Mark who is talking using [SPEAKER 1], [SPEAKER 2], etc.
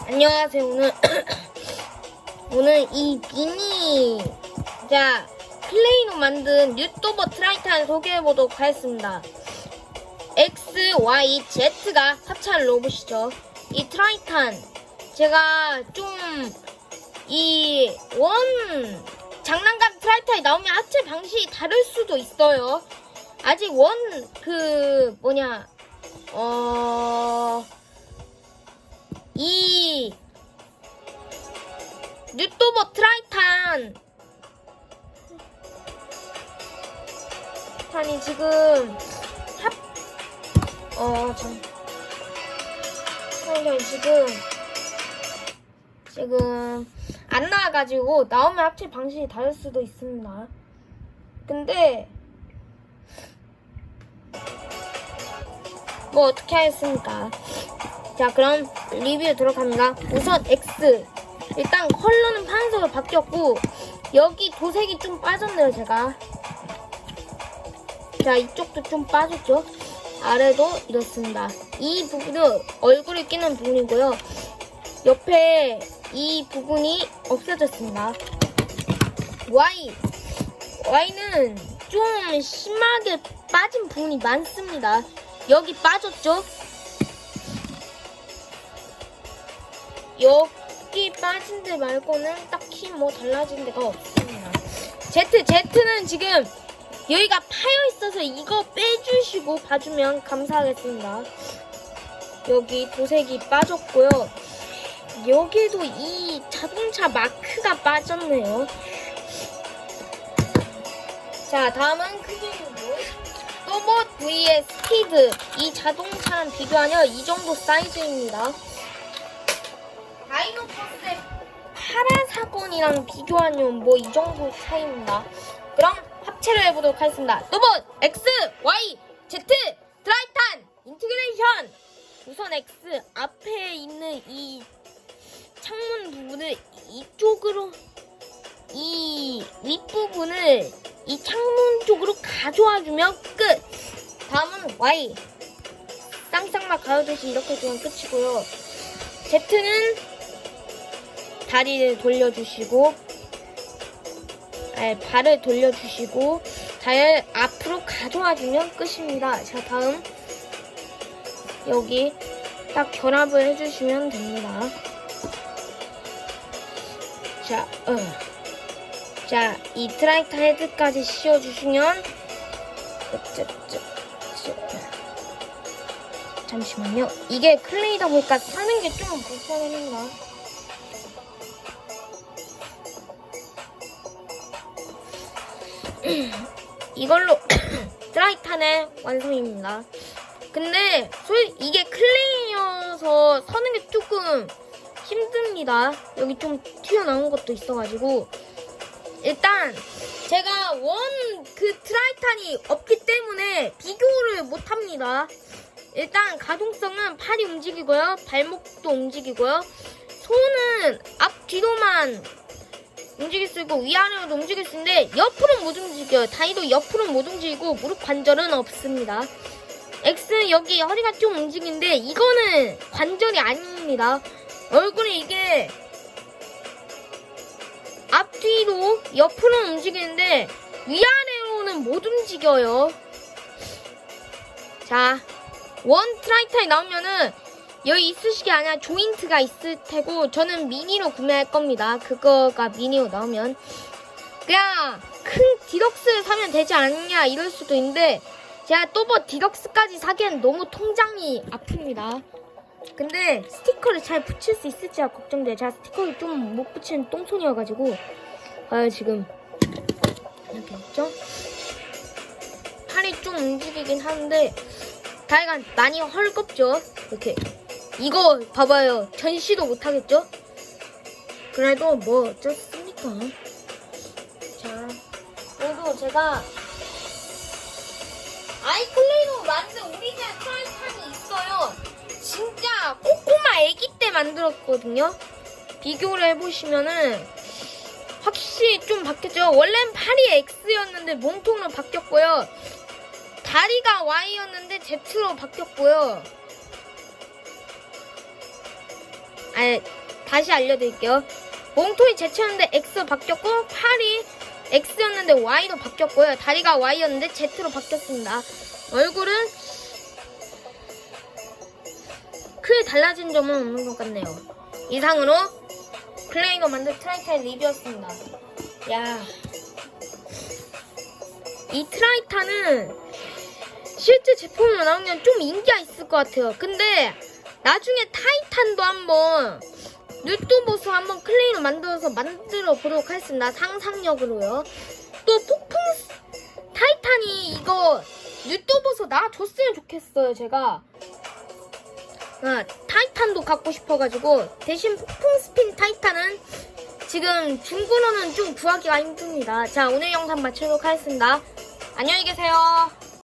[SPEAKER 1] 안녕하세요. 오늘 오늘 이 미니 자 클레이로 만든 뉴토버 트라이탄 소개해 보도록 하겠습니다. X, Y, Z가 합체한 로봇이죠. 이 트라이탄 제가 좀 이 원 장난감 트라이탄이 나오면 합체 방식이 다를 수도 있어요. 아직 원 그 뭐냐 어. 이 뉴토버 트라이탄 탄이 지금 합 어 참 트라이탄이 지금 지금 안 나와가지고 나오면 합체 방식이 다를 수도 있습니다. 근데 뭐 어떻게 하겠습니까? 자 그럼 리뷰 들어갑니다. 우선 X. 일단 컬러는 파란색으로 바뀌었고 여기 도색이 좀 빠졌네요 제가. 자 이쪽도 좀 빠졌죠? 아래도 이렇습니다. 이 부분은 얼굴을 끼는 부분이고요. 옆에 이 부분이 없어졌습니다. Y. Y는 좀 심하게 빠진 부분이 많습니다. 여기 빠졌죠 여기 빠진 데 말고는 딱히 뭐 달라진 데가 없습니다. Z, Z는 지금 여기가 파여 있어서 이거 빼주시고 봐주면 감사하겠습니다. 여기 도색이 빠졌고요. 여기도 이 자동차 마크가 빠졌네요. 자, 다음은 크기인도 로봇 vs 스피드. 이 자동차랑 비교하여 이 정도 사이즈입니다. 다이노버스의 파라사건이랑 비교하면 뭐 이 정도 차이입니다. 그럼 합체를 해보도록 하겠습니다. 로봇 X, Y, Z, 드라이탄, 인티그레이션. 우선 X 앞에 있는 이 창문 부분을 이쪽으로 이 윗부분을 이 창문 쪽으로 가져와주면 끝. 다음은 Y. 쌍쌍막 가요듯이 이렇게 두면 끝이고요. Z는 다리를 돌려주시고 아, 발을 돌려주시고 잘 앞으로 가져와주면 끝입니다. 자 다음 여기 딱 결합을 해주시면 됩니다. 자, 어. 자, 이 트라이타 헤드까지 씌워주시면 잠시만요. 이게 클레이다 보니까 사는 게 좀 불편합니다. 이걸로 드라이탄의 완성입니다. 근데 솔 이게 클레이여서 서는 게 조금 힘듭니다. 여기 좀 튀어나온 것도 있어가지고 일단 제가 원 그 트라이탄이 없기 때문에 비교를 못합니다. 일단 가동성은 팔이 움직이고요, 발목도 움직이고요, 손은 앞 뒤로만 움직일 수 있고 위아래로도 움직일 수 있는데 옆으로는 못 움직여요. 다리도 옆으로는 못 움직이고 무릎 관절은 없습니다. X는 여기 허리가 좀 움직이는데 이거는 관절이 아닙니다. 얼굴이 이게 앞뒤로 옆으로는 움직이는데 위아래로는 못 움직여요. 자, 원 트라이타이 나오면은 여기 있으시게 아니라 조인트가 있을 테고 저는 미니로 구매할 겁니다. 그거가 미니로 나오면 그냥 큰 디럭스를 사면 되지 않냐 이럴 수도 있는데 제가 또뭐 디럭스까지 사기엔 너무 통장이 아픕니다. 근데 스티커를 잘 붙일 수 있을지가 걱정돼. 제가 스티커를 좀 못 붙이는 똥손이어가지고 아 지금 이렇게 있죠? 팔이 좀 움직이긴 하는데 다리가 많이 헐겁죠? 이렇게 이거 봐봐요. 전시도 못하겠죠? 그래도 뭐 어쩌습니까? 자, 그래도 제가 아이클레이로 만든 오리지널 트라이탄이 있어요. 진짜 꼬꼬마 애기 때 만들었거든요. 비교를 해보시면은 확실히 좀 바뀌었죠. 원래는 팔이 X였는데 몸통으로 바뀌었고요. 다리가 Y였는데 Z로 바뀌었고요. 아, 다시 알려드릴게요. 몸통이 Z였는데 X 바뀌었고 팔이 X였는데 Y도 바뀌었고요. 다리가 Y였는데 Z로 바뀌었습니다. 얼굴은 크게 달라진 점은 없는 것 같네요. 이상으로 클레이너 만든 트라이탄 리뷰였습니다. 야, 이 트라이탄은 실제 제품으로 나오면 좀 인기가 있을 것 같아요. 근데 나중에 타이 탄도 한번 뉴토보스 한번 클레이로 만들어서 만들어 보도록 하겠습니다. 상상력으로요. 또 폭풍 스- 타이탄이 이거 뉴토보스 나 줬으면 좋겠어요. 제가 아, 타이탄도 갖고 싶어가지고 대신 폭풍 스핀 타이탄은 지금 중고로는 좀 구하기가 힘듭니다. 자 오늘 영상 마치도록 하겠습니다. 안녕히 계세요.